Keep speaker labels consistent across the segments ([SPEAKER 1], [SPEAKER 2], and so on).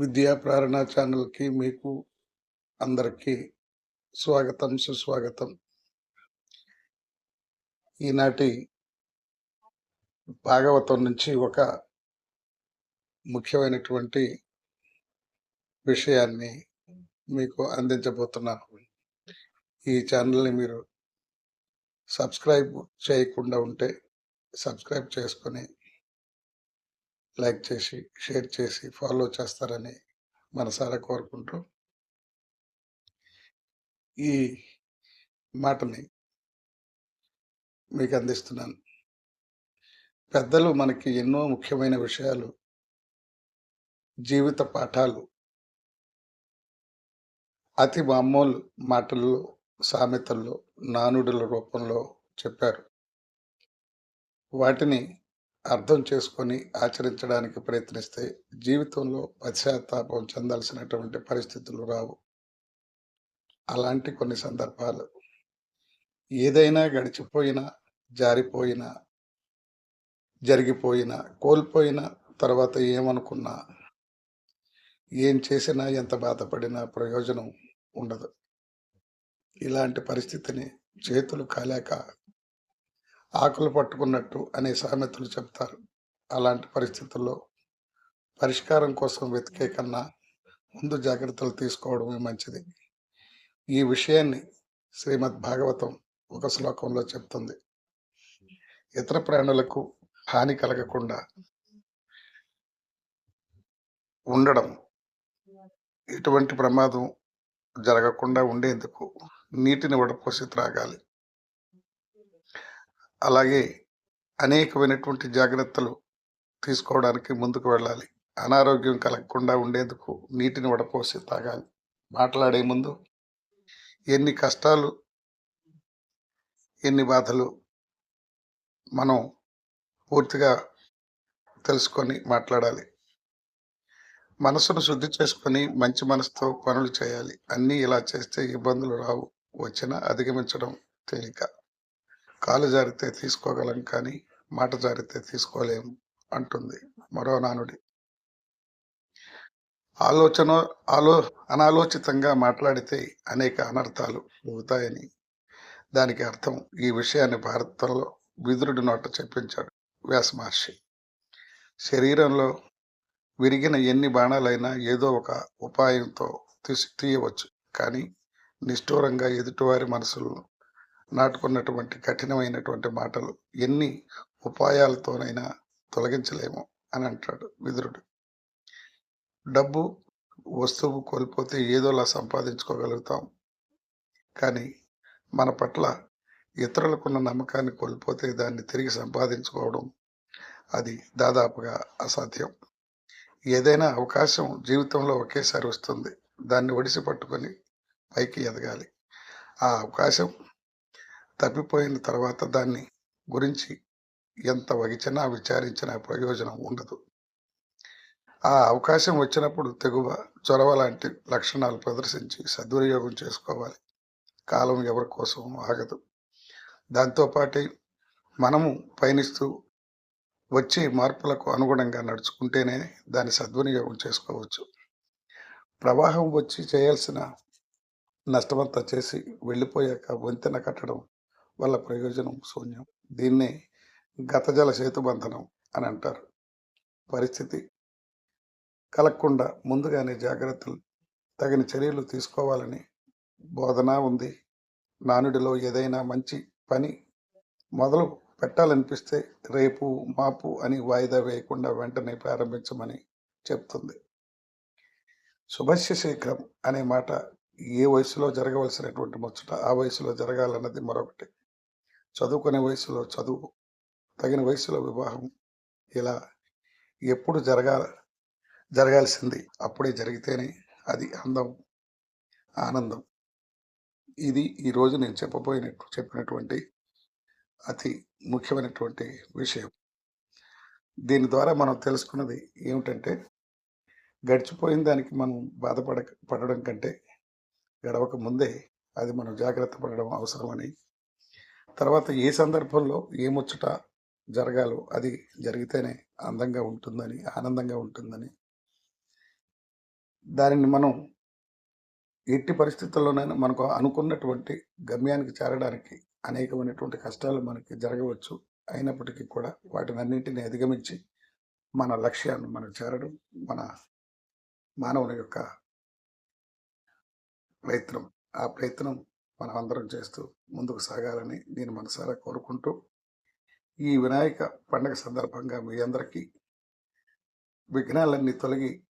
[SPEAKER 1] విద్యా ప్రేరణ ఛానల్కి మీకు అందరికీ స్వాగతం సుస్వాగతం. ఈనాటి భాగవతం నుంచి ఒక ముఖ్యమైనటువంటి విషయాన్ని మీకు అందించబోతున్నాను. ఈ ఛానల్ని మీరు సబ్స్క్రైబ్ చేయకుండా ఉంటే సబ్స్క్రైబ్ చేసుకొని లైక్ చేసి షేర్ చేసి ఫాలో చేస్తారని మనసారా కోరుకుంటూ ఈ మాటని మీకు అందిస్తున్నాను. పెద్దలు మనకి ఎన్నో ముఖ్యమైన విషయాలు జీవిత పాఠాలు అతి మామూలు మాటల్లో సామెతల్లో నానుడుల రూపంలో చెప్పారు. వాటిని అర్థం చేసుకొని ఆచరించడానికి ప్రయత్నిస్తే జీవితంలో పశ్చాత్తాపం చెందాల్సినటువంటి పరిస్థితులు రావు. అలాంటి కొన్ని సందర్భాలు. ఏదైనా గడిచిపోయినా జారిపోయినా జరిగిపోయినా కోల్పోయిన తర్వాత ఏమనుకున్నా ఏం చేసినా ఎంత బాధపడినా ప్రయోజనం ఉండదు. ఇలాంటి పరిస్థితిని చేతులు కాలేక ఆకులు పట్టుకున్నట్టు అనే సామెతలు చెప్తారు. అలాంటి పరిస్థితుల్లో పరిష్కారం కోసం వెతికే కన్నా ముందు జాగ్రత్తలు తీసుకోవడమే మంచిది. ఈ విషయాన్ని శ్రీమద్ భాగవతం ఒక శ్లోకంలో చెప్తుంది. ఇతర ప్రాణులకు హాని కలగకుండా ఉండడం. ఎటువంటి ప్రమాదం జరగకుండా ఉండేందుకు నీటిని వడపోసి త్రాగాలి. అలాగే అనేకమైనటువంటి జాగ్రత్తలు తీసుకోవడానికి ముందుకు వెళ్ళాలి. అనారోగ్యం కలగకుండా ఉండేందుకు నీటిని వడపోసి తాగాలి. మాట్లాడే ముందు ఎన్ని కష్టాలు ఎన్ని బాధలు మనం పూర్తిగా తెలుసుకొని మాట్లాడాలి. మనసును శుద్ధి చేసుకొని మంచి మనసుతో పనులు చేయాలి. అన్నీ ఇలా చేస్తే ఇబ్బందులు రావు. వచ్చినా అధిగమించడం తేలిక. కాలు జారితే తీసుకోగలం కానీ మాట జారితే తీసుకోలేము అంటుంది మరో నానుడి. ఆలోచన ఆలో అనాలోచితంగా మాట్లాడితే అనేక అనర్థాలు అవుతాయని దానికి అర్థం ఈ విషయాన్ని భారతంలో విదురుడి నోట చెప్పించాడు వ్యాస మహర్షి. శరీరంలో విరిగిన ఎన్ని బాణాలైనా ఏదో ఒక ఉపాయంతో తీసి తీయవచ్చు కానీ నిష్ఠూరంగా ఎదుటివారి మనసులను నాటుకున్నటువంటి కఠినమైనటువంటి మాటలు ఎన్ని ఉపాయాలతోనైనా తొలగించలేము అని అంటాడు విదురుడు. డబ్బు వస్తువు కోల్పోతే ఏదోలా సంపాదించుకోగలుగుతాం. కానీ మన పట్ల ఇతరులకున్న నమ్మకాన్ని కోల్పోతే దాన్ని తిరిగి సంపాదించుకోవడం అది దాదాపుగా అసాధ్యం. ఏదైనా అవకాశం జీవితంలో ఒకేసారి వస్తుంది. దాన్ని ఒడిసి పట్టుకొని పైకి ఎదగాలి. ఆ అవకాశం తప్పిపోయిన తర్వాత దాన్ని గురించి ఎంత వగిచినా విచారించినా ప్రయోజనం ఉండదు. ఆ అవకాశం వచ్చినప్పుడు తెగువ చొరవ లాంటి లక్షణాలు ప్రదర్శించి సద్వినియోగం చేసుకోవాలి. కాలం ఎవరి కోసం ఆగదు. దాంతోపాటే మనము పయనిస్తూ వచ్చే మార్పులకు అనుగుణంగా నడుచుకుంటేనే దాన్ని సద్వినియోగం చేసుకోవచ్చు. ప్రవాహం వచ్చి చేయాల్సిన నష్టమంతా చేసి వెళ్ళిపోయాక వంతెన కట్టడం వల్ల ప్రయోజనం శూన్యం. దీన్నే గతజల సేతుబంధనం అని అంటారు. పరిస్థితి కలగకుండా ముందుగానే జాగ్రత్తలు తగిన చర్యలు తీసుకోవాలని బోధన ఉంది. నానుడిలో ఏదైనా మంచి పని మొదలు పెట్టాలనిపిస్తే రేపు మాపు అని వాయిదా వేయకుండా వెంటనే ప్రారంభించమని చెప్తుంది. శుభస్య శీఘ్రం అనే మాట ఏ వయసులో జరగవలసినటువంటి ముచ్చట ఆ వయసులో జరగాలన్నది మరొకటి. చదువుకునే వయసులో చదువు తగిన వయసులో వివాహం ఇలా ఎప్పుడు జరగాల జరగాల్సింది అప్పుడే జరిగితేనే అది అందం ఆనందం. ఇది ఈరోజు నేను చెప్పబోయినట్టు చెప్పినటువంటి అతి ముఖ్యమైనటువంటి విషయం. దీని ద్వారా మనం తెలుసుకున్నది ఏమిటంటే గడిచిపోయిన దానికి మనం బాధపడ పడడం కంటే గడవక ముందే అది మనం జాగ్రత్త పడడం అవసరమని తర్వాత ఏ సందర్భంలో ఏ ముచ్చట జరగాలో అది జరిగితేనే అందంగా ఉంటుందని ఆనందంగా ఉంటుందని దానిని మనం ఎట్టి పరిస్థితుల్లోనైనా మనకు అనుకున్నటువంటి గమ్యానికి చేరడానికి అనేకమైనటువంటి కష్టాలు మనకి జరగవచ్చు. అయినప్పటికీ కూడా వాటిని అన్నింటినీ అధిగమించి మన లక్ష్యాన్ని మనం చేరడం మన మానవుని యొక్క ప్రయత్నం. ఆ ప్రయత్నం మనం అందరం చేస్తూ ముందుకు సాగాలని నేను మనసారా కోరుకుంటూ ఈ వినాయక పండగ సందర్భంగా మీ అందరికీ విఘ్నాలన్నీ తొలగి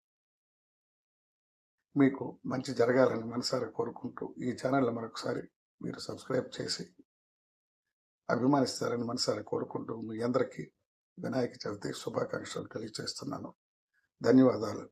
[SPEAKER 1] మీకు మంచి జరగాలని మనసారా కోరుకుంటూ ఈ ఛానల్ని మరొకసారి మీరు సబ్స్క్రైబ్ చేసి అభిమానిస్తారని మనసారా కోరుకుంటూ మీ అందరికీ వినాయక చవితి శుభాకాంక్షలు తెలియజేస్తున్నాను. ధన్యవాదాలు.